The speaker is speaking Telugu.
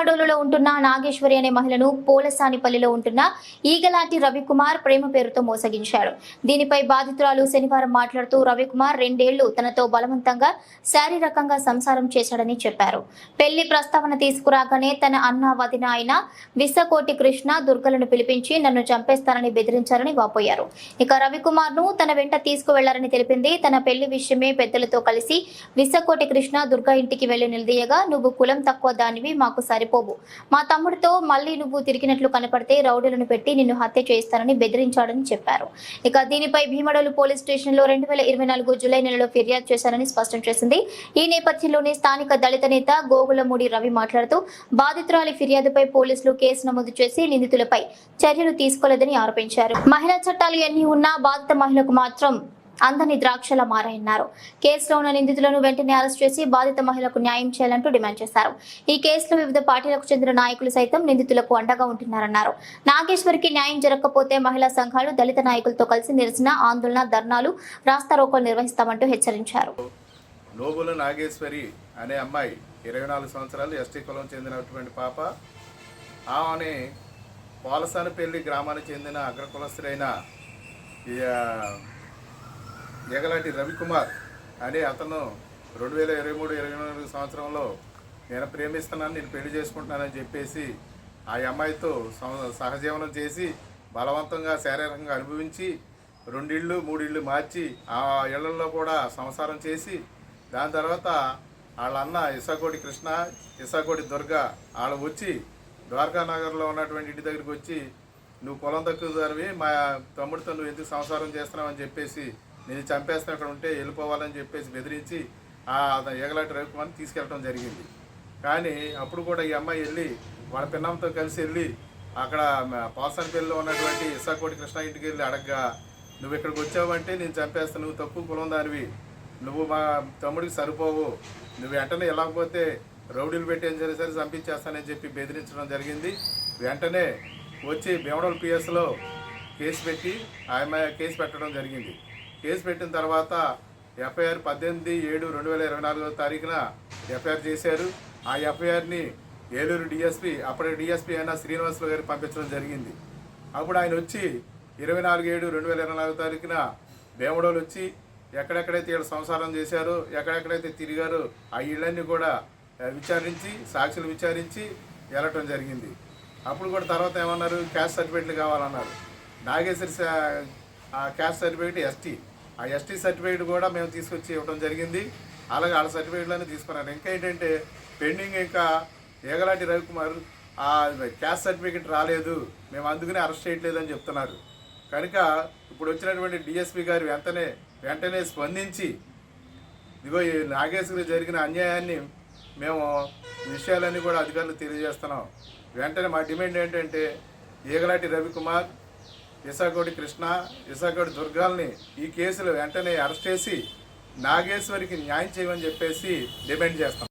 ఉంటున్న నాగేశ్వరి అనే మహిళను పోలసానిపల్లిలో ఉంటున్న ఈగలాంటి రవికుమార్ ప్రేమ పేరుతో మోసగించాడు దీనిపై బాధితురాలు శనివారం మాట్లాడుతూ రవికుమార్ రెండేళ్ళు తనతో బలవంతంగా శారీరకంగా సంసారం చేశాడని చెప్పారు. పెళ్ళి ప్రస్తావన తీసుకురాగానే తన అన్న వదిన అయిన విస్సకోటి కృష్ణ దుర్గలను పిలిపించి నన్ను చంపేస్తానని బెదిరించారని వాపోయారు. ఇక రవికుమార్ను తన వెంట తీసుకువెళ్ళారని తెలిపింది. తన పెళ్ళి విషయమే పెద్దలతో కలిసి విస్సకోటి కృష్ణ దుర్గా ఇంటికి వెళ్ళి నిలదీయగా నువ్వు కులం తక్కువ దానివి మాకు సరిపోవు మా తమ్ముడితో మళ్ళీ నువ్వు తిరిగినట్లు కనపడితే రౌడీలను పెట్టి నిన్ను హత్య చేస్తానని బెదిరించాడని చెప్పారు. ఇక దీనిపై భీమడోలు పోలీస్ స్టేషన్లో రెండు వేల ఇరవై నాలుగు జూలై నెలలో ఫిర్యాదు చేశారని స్పష్టం చేసింది. ఈ నేపథ్యంలోనే స్థానిక దళిత నేత గోగులమూడి రవి మాట్లాడుతూ బాధితురాలి ఫిర్యాదుపై పోలీసులు కేసు నమోదు చేసి నిందితులపై చర్యలు తీసుకోలేదని ఆరోపించారు. మహిళా చట్టాలు ఎన్ని ఉన్నా బాధిత మహిళకు మాత్రం అందని ద్రాక్షల మారాయన్నారు. కేసులో ఉన్న నిందితులను వెంటనే అరెస్ట్ చేసి బాధిత మహిళకు న్యాయం చేయాలంటూ డిమాండ్ చేశారు. ఈ కేసులో వివిధ పార్టీలకు చెందిన నాయకులు సైతం నిందితులకు అండగా ఉంటున్నారన్నారు. నాగేశ్వరికి న్యాయం జరగకపోతే మహిళా సంఘాలు దళిత నాయకులతో కలిసి నిరసన ఆందోళన ధర్నాలు రాస్తారోకోలు నిర్వహిస్తామంటూ హెచ్చరించారు. నోబుల నాగేశ్వరి అనే అమ్మాయి ఇరవై నాలుగు సంవత్సరాలు ఎస్టీ కులం చెందినటువంటి పాప. ఆమె పోలసానపల్లి గ్రామానికి చెందిన అగ్రకులస్తులైన ఎగలాంటి రవికుమార్ అనే అతను రెండు వేల ఇరవై మూడు ఇరవై నాలుగు సంవత్సరంలో నేను ప్రేమిస్తున్నాను నేను పెళ్ళి చేసుకుంటున్నానని చెప్పేసి ఆ అమ్మాయితో సహజీవనం చేసి బలవంతంగా శారీరకంగా అనుభవించి రెండిళ్ళు మూడిళ్ళు మార్చి ఆ ఇళ్ళలో కూడా సంసారం చేసి దాని తర్వాత వాళ్ళ అన్న ఇసాకోటి కృష్ణ ఇసాకోటి దుర్గ వాళ్ళు వచ్చి ద్వారకా నగర్లో ఉన్నటువంటి ఇంటి దగ్గరికి వచ్చి నువ్వు పొలం దక్కుదానివి మా తమ్ముడితో నువ్వు ఎందుకు సంసారం చేస్తున్నావు? అని చెప్పేసి నేను చంపేస్తాను అక్కడ ఉంటే వెళ్ళిపోవాలని చెప్పేసి బెదిరించి ఆ ఎగలాటి రవికుమార్ని తీసుకెళ్ళడం జరిగింది. కానీ అప్పుడు కూడా ఈ అమ్మాయి వెళ్ళి వాళ్ళ పిన్నంతో కలిసి వెళ్ళి అక్కడ పాల్సన్పల్లిలో ఉన్నటువంటి ఇసాకోటి కృష్ణ ఇంటికి వెళ్ళి అడగ్గా నువ్వు ఇక్కడికి వచ్చావంటే నేను చంపేస్తాను నువ్వు తక్కువ కులం దానివి. నువ్వు మా తమ్ముడికి సరిపోవు. నువ్వు వెంటనే వెళ్ళకపోతే రౌడీలు పెట్టి ఏం సరే సరే చంపించేస్తానని చెప్పి బెదిరించడం జరిగింది. వెంటనే వచ్చి భీమడోల్ పిఎస్లో కేసు పెట్టి ఆమె కేసు పెట్టడం జరిగింది. కేసు పెట్టిన తర్వాత ఎఫ్ఐఆర్ పద్దెనిమిది ఏడు రెండు వేల ఇరవై నాలుగో తారీఖున ఎఫ్ఐఆర్ చేశారు. ఆ ఎఫ్ఐఆర్ని ఏలూరు డిఎస్పి అప్పటి డిఎస్పి అయిన శ్రీనివాసులు గారికి పంపించడం జరిగింది. అప్పుడు ఆయన వచ్చి ఇరవై నాలుగు ఏడు రెండు వేల ఇరవై నాలుగో తారీఖున భీమడోలు వచ్చి ఎక్కడెక్కడైతే వీళ్ళు సంసారం చేశారో ఎక్కడెక్కడైతే తిరిగారో ఆ ఇళ్ళన్నీ కూడా విచారించి సాక్షులు విచారించి వెళ్ళటం జరిగింది. అప్పుడు కూడా తర్వాత ఏమన్నారు? క్యాస్ట్ సర్టిఫికేట్లు కావాలన్నారు. Nageswari caste certificate ST. ఆ ఎస్టీ సర్టిఫికేట్ కూడా మేము తీసుకొచ్చి ఇవ్వడం జరిగింది. అలాగే వాళ్ళ సర్టిఫికేట్లన్నీ తీసుకున్నాను ఇంకా ఏంటంటే పెండింగ్ ఇంకా ఏగలాంటి రవికుమార్ ఆ క్యాస్ట్ సర్టిఫికేట్ రాలేదు. మేము అందుకనే అరెస్ట్ చేయట్లేదని చెప్తున్నారు. కనుక ఇప్పుడు వచ్చినటువంటి డిఎస్పి గారు వెంటనే వెంటనే స్పందించి ఇదిగో ఈ నాగేశ్వరి జరిగిన అన్యాయాన్ని మేము విషయాలన్నీ కూడా అధికారులు తెలియజేస్తున్నాం. వెంటనే మా డిమాండ్ ఏంటంటే ఈగలాటి రవికుమార్ ఇసాగోడి కృష్ణ ఇసాగోడి దుర్గాల్ని ఈ కేసులు వెంటనే అరెస్ట్ చేసి నాగేశ్వరికి న్యాయం చేయమని చెప్పేసి డిమాండ్ చేస్తాం.